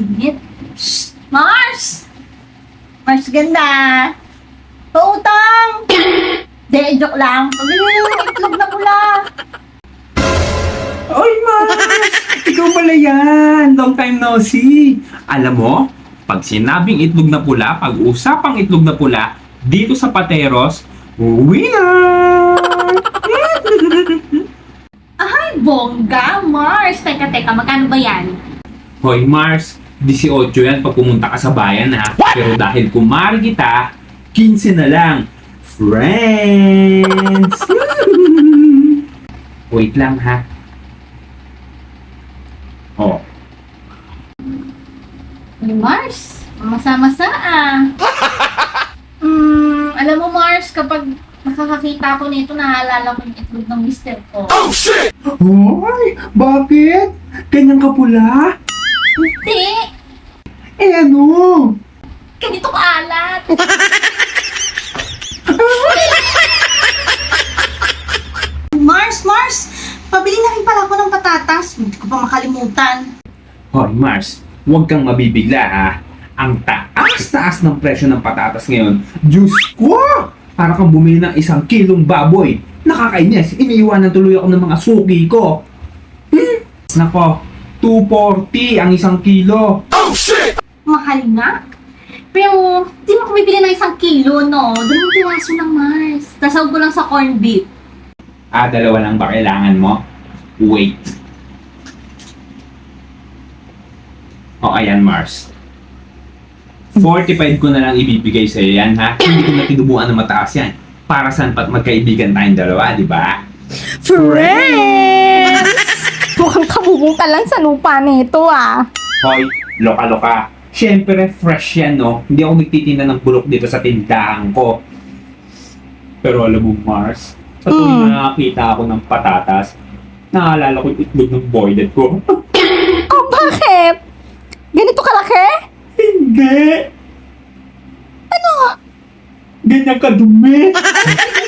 Init. Mars! Mars ganda! Pautang! De, joke lang. Pabili yung itlog na pula. Oy, Mars! Ikaw pala yan! Long time no see! Alam mo, pag sinabing itlog na pula, pag usapang itlog na pula, dito sa Pateros, winner! Ay, bongga, Mars! Teka, teka, magkano ba yan? Hoy, Mars, 18 yan pag pumunta ka sa bayan ha. Pero dahil kumari kita, 15 na lang. Friends! Wait lang ha. Oh, Ni Mars, masa-masa ah. Hmm, alam mo Mars, kapag nakakakita ko nito, naalala ko yung itlog ng mister ko. Hoy! Bakit? Ganyan ka pula? Hindi! Eh ano? Ganito kaalat! Mars, Mars! Pabili na rin pala ako ng patatas. Hindi ko pa makalimutan. Hoy Mars, huwag kang mabibigla ha. Ang taas-taas ng presyo ng patatas ngayon. Diyos ko! Para kang bumili ng isang kilong baboy. Nakakainis, iniiwanan tuloy ako ng mga suki ko. Hmm? Nako, 240 ang isang kilo. Mahal nga. Pero, di mo ako bibili ng isang kilo, no? Dalawang piraso ng Mars. Tasawag ko lang sa corned beef. Ah, dalawa lang ba kailangan mo? Wait. O, ayan, Mars. 45 ko na lang ibibigay sa'yo yan, ha? Hindi ko na tinubuan ng mataas yan. Para saan pat magkaibigan tayong dalawa, di ba? Friends! Kabubong ka lang sa lupa nito ah. Hoy, loka-loka. Siyempre, fresh yan, no? Hindi ako nagtitinda ng bulok dito sa tindahan ko. Pero alam mo, Mars, sa tuwing Mm. nakakita ako ng patatas, naalala ko yung itlog ng boylet ko. Oh, bakit? Ganito kalaki? Hindi! Ano? Ganyan kadumi.